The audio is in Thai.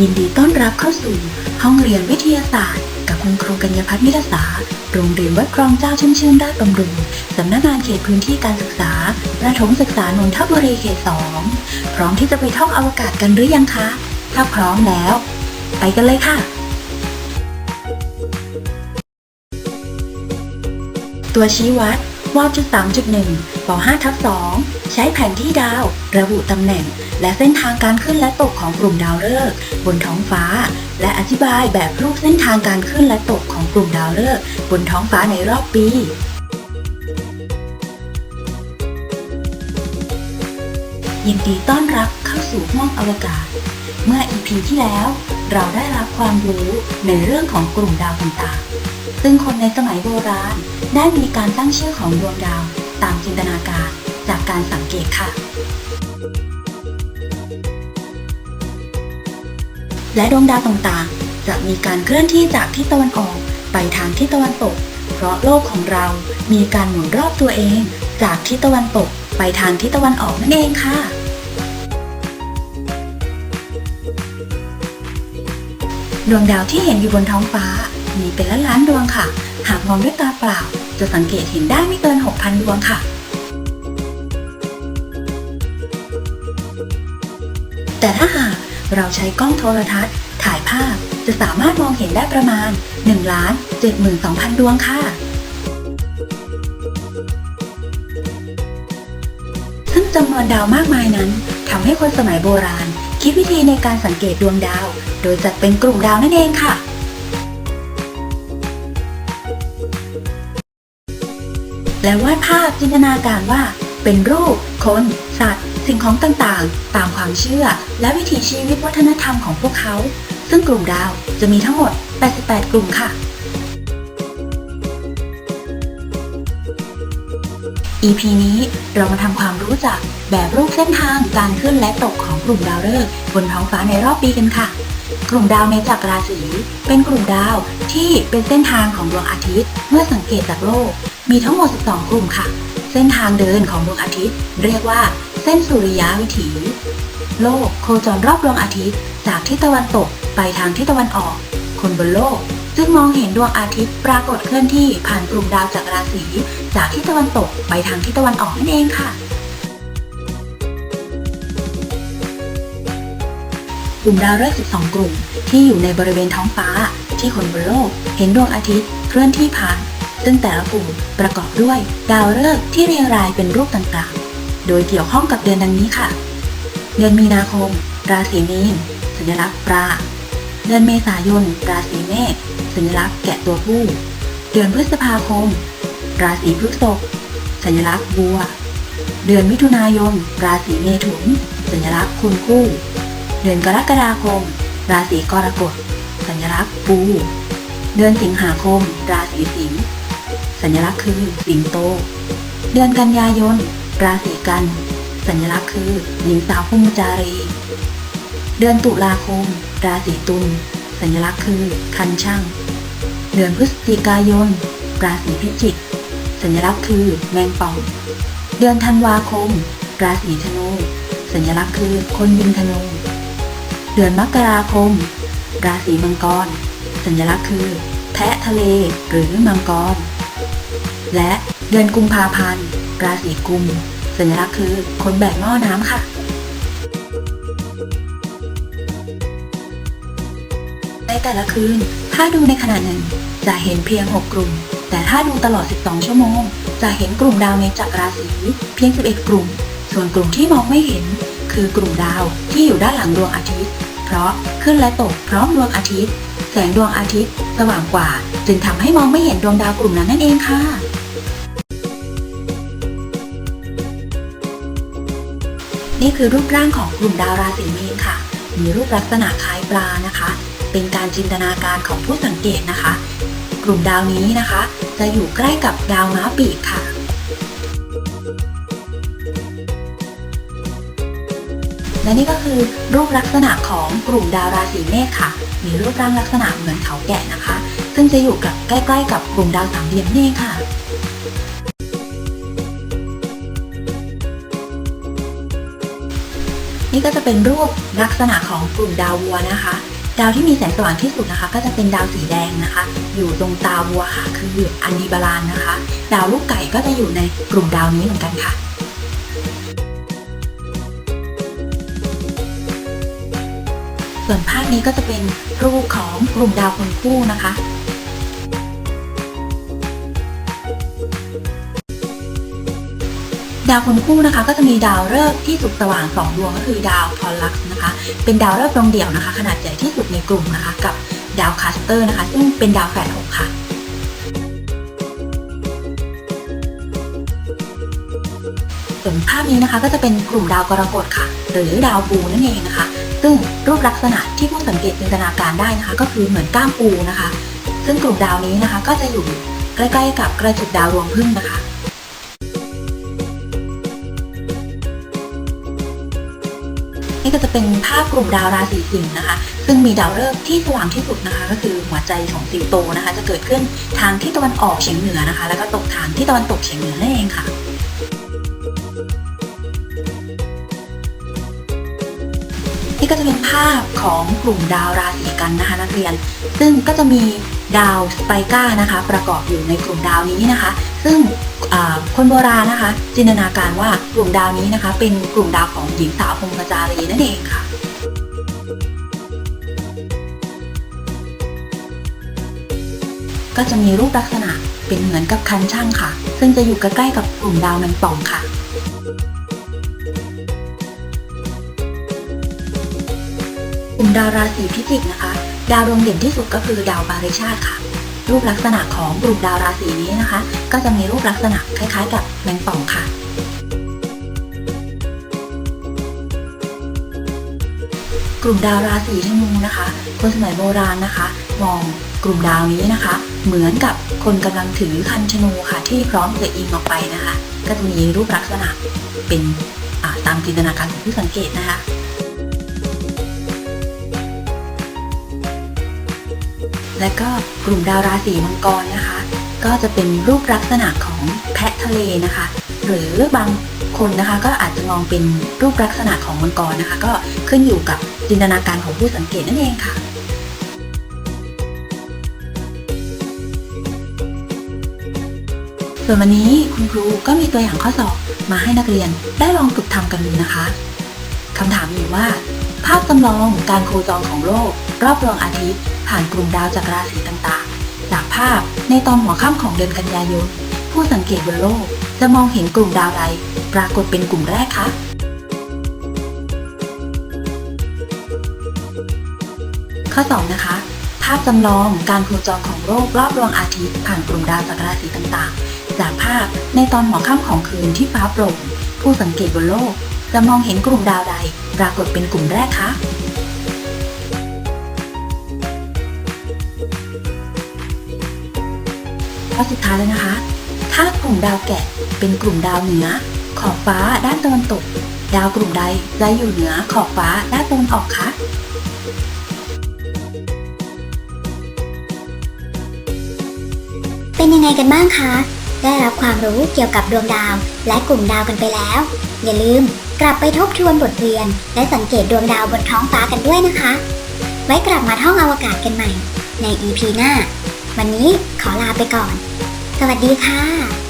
ยินดีต้อนรับเข้าสู่ ห้องเรียนวิทยาศาสตร์ กับคุณครูกัญญาพัฒน์มิตรสา โรงเรียนวัดคลองเจ้าชุ่มชื่นราชบำรุง สำนักงานเขตพื้นที่การศึกษา ประถมศึกษานนทบุรีเขตสองพร้อมที่จะไปท่องอวกาศกันหรือยังคะ ถ้าพร้อมแล้ว ไปกันเลยค่ะ ตัวชี้วัดวจุด3.1 ป5ทับ2ใช้แผนที่ดาว ระบุตำแหน่ง และเส้นทางการขึ้นและตกของกลุ่มดาวฤกษ์บนท้องฟ้า และอธิบายแบบรูปเส้นทางการขึ้นและตกของกลุ่มดาวฤกษ์บนท้องฟ้าในรอบปียินดีต้อนรับเข้าสู่ห้องอวกาศ เมื่อ EP ที่แล้ว เราได้รับความรู้ในเรื่องของกลุ่มดาวต่างๆ ซึ่งคนในสมัยโบราณได้มีการตั้งชื่อของดวงดาว ตามจินตนาการจากการสังเกตค่ะ และดวงดาวต่างๆ จะมีการเคลื่อนที่จากทิศตะวันออกไปทางทิศตะวันตก เพราะโลกของเรามีการหมุนรอบตัวเอง จากทิศตะวันตกไปทางทิศตะวันออกนั่นเองค่ะ ดวงดาวที่เห็นอยู่บนท้องฟ้ามีเป็นล้านล้านดวงค่ะ หากมองด้วยตาเปล่า จะสังเกตเห็นได้ไม่เกิน 6,000 ดวงค่ะ แต่ถ้าหากเราใช้กล้องโทรทัศน์ ถ่ายภาพจะสามารถมองเห็นได้ประมาณ1ล้าน72,000 ดวงค่ะ ซึ่งจำนวนดาวมากมายนั้นทำให้คนสมัยโบราณ คิดวิธีในการสังเกตดวงดาว โดยจัดเป็นกลุ่มดาวนั่นเองค่ะ และวาดภาพจินตนาการว่า เป็นรูป คน สัตว์ สิ่งของต่างๆ ตามความเชื่อ และวิถีชีวิตวัฒนธรรมของพวกเขา ซึ่งกลุ่มดาวจะมีทั้งหมด 88 กลุ่มค่ะ EP นี้เรามาทำความรู้จักแบบรูปเส้นทางการขึ้นและตกของกลุ่มดาวฤกษ์บนท้องฟ้าในรอบปีกันค่ะ กลุ่มดาวในจักรราศีเป็นกลุ่มดาวที่เป็นเส้นทางของดวงอาทิตย์ เมื่อสังเกตจากโลก มีทั้งหมด 12 กลุ่มค่ะ เส้นทางเดินของดวงอาทิตย์ เรียกว่าเส้นสุริยวิถี โลกโคจรรอบดวงอาทิตย์ จากทิศตะวันตกไปทางทิศตะวันออก คนบนโลกจึงมองเห็นดวงอาทิตย์ปรากฏเคลื่อนที่ผ่านกลุ่มดาวจักรราศี จากทิศตะวันตกไปทางทิศตะวันออกนั่นเองค่ะ กลุ่มดาวฤกษ์12 กลุ่มที่อยู่ในบริเวณท้องฟ้าที่คนบนโลกเห็นดวงอาทิตย์เคลื่อนที่ผ่าน ซึ่งแต่ละกลุ่มประกอบด้วยดาวฤกษ์ที่เรียงรายเป็นรูปต่างๆ โดยเกี่ยวข้องกับเดือนดังนี้ค่ะ เดือนมีนาคม ราศีมีน สัญลักษณ์ปลา เดือนเมษายน ราศีเมษ สัญลักษณ์แกะตัวผู้ เดือนพฤษภาคม ราศีพฤษภ สัญลักษณ์บัว เดือนมิถุนายน ราศีเมถุน สัญลักษณ์คุณคู่ เดือนกรกฎาคม ราศีกรกฎ สัญลักษณ์ปูเดือนสิงหาคม ราศีสิงห์ สัญลักษณ์คือสิงโต เดือนกันยายน ราศีกัน สัญลักษณ์คือหญิงสาวพุมจารี เดือนตุลาคม ราศีตุล สัญลักษณ์คือคันช่าง เดือนพฤศจิกายน ราศีพิจิก สัญลักษณ์คือแมงป่อง เดือนธันวาคม ราศีธนู สัญลักษณ์คือคนยิงธนู เดือนมกราคม ราศีมังกร สัญลักษณ์คือ แพะทะเลหรือมังกร และเดือนกุมภาพันธ์ ราศีกุม สัญลักษณ์คือคนแบกหม้อน้ำค่ะในแต่ละคืน ถ้าดูในขณะหนึ่ง จะเห็นเพียง 6 กลุ่ม แต่ถ้าดูตลอด 12 ชั่วโมง จะเห็นกลุ่มดาวในจักรราศีเพียง 11 กลุ่ม ส่วนกลุ่มที่มองไม่เห็น คือกลุ่มดาวที่อยู่ด้านหลังดวงอาทิตย์ เพราะขึ้นและตกพร้อมดวงอาทิตย์ แสงดวงอาทิตย์ สว่างกว่า จึงทำให้มองไม่เห็นดวงดาวกลุ่มนั้นนั่นเองค่ะ นี่คือรูปร่างของกลุ่มดาวราศีเมีนค่ะ มีรูปลักษณะคล้ายปลานะคะ เป็นการจินตนาการของผู้สังเกตนะคะ กลุ่มดาวนี้นะคะ จะอยู่ใกล้กับดาวม้าปีกค่ะและนี่ก็คือรูปลักษณะของกลุ่มดาวราศีเมษค่ะ มีรูปร่างลักษณะเหมือนเขาแกะนะคะ ซึ่งจะอยู่กับใกล้ ๆ กับกลุ่มดาวสามเหลี่ยมนี่เองค่ะ นี่ก็จะเป็นรูปลักษณะของกลุ่มดาววัวนะคะ ดาวที่มีแสงสว่างที่สุดนะคะ ก็จะเป็นดาวสีแดงนะคะ อยู่ตรงตาวัวค่ะ คืออันดีบาลานนะคะ ดาวลูกไก่ก็จะอยู่ในกลุ่มดาวนี้เหมือนกันค่ะส่วนภาพนี้ก็จะเป็นรูปของกลุ่มดาวคนคู่นะคะ ดาวคนคู่นะคะ ก็จะมีดาวฤกษ์ที่สุดสว่างสองดวงก็คือดาวพอลลักนะคะ เป็นดาวฤกษ์ดวงเดี่ยวนะคะ ขนาดใหญ่ที่สุดในกลุ่มนะคะ กับดาวคัสเตอร์นะคะ ซึ่งเป็นดาวแฝดหกค่ะส่วนภาพนี้นะคะก็จะเป็นกลุ่มดาวกรกฎค่ะ หรือดาวปูนั่นเองนะคะ ซึ่งรูปลักษณะที่ผู้สังเกตจินตนาการได้นะคะ ก็คือเหมือนก้ามปูนะคะ ซึ่งกลุ่มดาวนี้นะคะ ก็จะอยู่ใกล้ๆกับกระจุกดาวรวงผึ้งนะคะ นี่ก็จะเป็นภาพกลุ่มดาวราศีสิงห์นะคะ ซึ่งมีดาวฤกษ์ที่สว่างที่สุดนะคะ ก็คือหัวใจของสิงโตนะคะ จะเกิดขึ้นทางที่ตะวันออกเฉียงเหนือนะคะ แล้วก็ตกทางที่ตะวันตกเฉียงเหนือนั่นเองค่ะนี่ก็จะเป็นภาพของกลุ่มดาวราศีกันนะคะนักเรียน ซึ่งก็จะมี ดาวสไปก้านะคะ ประกอบอยู่ในกลุ่มดาวนี้นะคะ ซึ่งคนโบราณนะคะ จินตนาการว่ากลุ่มดาวนี้นะคะ เป็นกลุ่มดาวของหญิงสาวพรหมจารีนั่นเองค่ะก็จะมีรูปลักษณะเป็นเหมือนกับคันช่างค่ะ ซึ่งจะอยู่ใกล้ๆกับกลุ่มดาวแมงป่องค่ะ กลุ่มดาวราศีพิจิกนะคะ ดาวดวงเด่นที่สุดก็คือดาวบาริชาติค่ะ รูปลักษณะของกลุ่มดาวราศีนี้นะคะ ก็จะมีรูปลักษณะคล้ายๆ กับแมงป่องค่ะ กลุ่มดาวราศีธนูนะคะ คนสมัยโบราณนะคะ มองกลุ่มดาวนี้นะคะ เหมือนกับคนกำลังถือคันธนูค่ะ ที่พร้อมจะยิงออกไปนะคะ ก็จะมีรูปลักษณะเป็นตามจินตนาการของผู้สังเกตนะคะ และก็กลุ่มดาวราศีมังกรนะคะ ก็จะเป็นรูปลักษณะของแพะทะเลนะคะ หรือบางคนนะคะก็อาจจะมองเป็นรูปลักษณะของมังกรนะคะ ก็ขึ้นอยู่กับจินตนาการของผู้สังเกตนั่นเองค่ะส่วนวันนี้คุณครูก็มีตัวอย่างข้อสอบมาให้นักเรียนได้ลองฝึกทำกันดูนะคะคำถามอยู่ว่า ภาพจำลองการโคจรของโลก รอบดวงอาทิตย์ ผ่านกลุ่มดาวจากราศีต่างๆ จากภาพในตอนหัวค่ำของเดือนกันยายน ผู้สังเกตบนโลกจะมองเห็นกลุ่มดาวใดปรากฏเป็นกลุ่มแรกคะข้อ2นะคะ ภาพจำลองการโคจรของโลกรอบดวงอาทิตย์ผ่านกลุ่มดาวจากราศีต่างๆ จากภาพในตอนหัวค่ำของคืนที่ฟ้าโปร่งผู้สังเกตบนโลกจะมองเห็นกลุ่มดาวใดปรากฏเป็นกลุ่มแรกคะ ข้อสุดท้ายแล้วนะคะ ถ้ากลุ่มดาวแกะเป็นกลุ่มดาวเหนือ ขอบฟ้าด้านตะวันตก ดาวกลุ่มใดจะอยู่เหนือขอบฟ้าด้านตะวันออกคะเป็นยังไงกันบ้างคะ ได้รับความรู้เกี่ยวกับดวงดาวและกลุ่มดาวกันไปแล้ว อย่าลืมกลับไปทบทวนบทเรียน และสังเกตดวงดาวบนท้องฟ้ากันด้วยนะคะ ไว้กลับมาท่องอวกาศกันใหม่ ใน EP หน้า วันนี้ขอลาไปก่อน สวัสดีค่ะ